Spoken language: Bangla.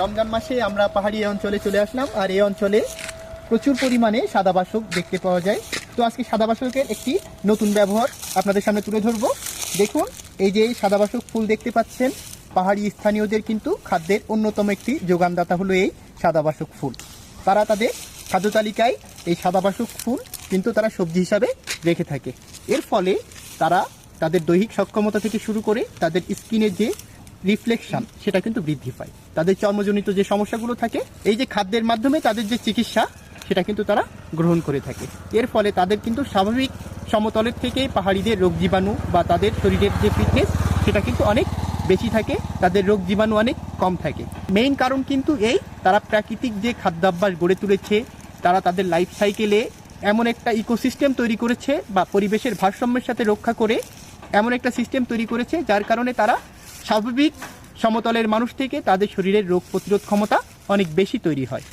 রমজান মাসে আমরা পাহাড়ি অঞ্চলে চলে আসলাম, আর এই অঞ্চলে প্রচুর পরিমাণে সাদা বাসক দেখতে পাওয়া যায়। তো আজকে সাদা বাসকের একটি নতুন ব্যবহার আপনাদের সামনে তুলে ধরবো। দেখুন, এই যে সাদা বাসক ফুল দেখতে পাচ্ছেন, পাহাড়ি স্থানীয়দের কিন্তু খাদ্যের অন্যতম একটি যোগানদাতা হলো এই সাদা বাসক ফুল। তারা তাদের খাদ্য তালিকায় এই সাদা বাসক ফুল কিন্তু তারা সবজি হিসাবে রেখে থাকে। এর ফলে তারা তাদের দৈহিক সক্ষমতা থেকে শুরু করে তাদের স্কিনের যে রিফ্লেকশন সেটা কিন্তু বৃদ্ধি পায়। তাদের চর্মজনিত যে সমস্যাগুলো থাকে, এই যে খাদ্যের মাধ্যমে তাদের যে চিকিৎসা, সেটা কিন্তু তারা গ্রহণ করে থাকে। এর ফলে তাদের কিন্তু স্বাভাবিক সমতলের থেকে পাহাড়িদের রোগ জীবাণু বা তাদের শরীরের যে ফিটনেস সেটা কিন্তু অনেক বেশি থাকে, তাদের রোগ জীবাণু অনেক কম থাকে। মেইন কারণ কিন্তু এই, তারা প্রাকৃতিক যে খাদ্যাভ্যাস গড়ে তুলেছে, তারা তাদের লাইফ সাইকেলে এমন একটা ইকোসিস্টেম তৈরি করেছে বা পরিবেশের ভারসাম্যের সাথে রক্ষা করে এমন একটা সিস্টেম তৈরি করেছে, যার কারণে তারা স্বাভাবিক সমতলের মানুষ থেকে তাদের শরীরের রোগ প্রতিরোধ ক্ষমতা অনেক বেশি তৈরি হয়।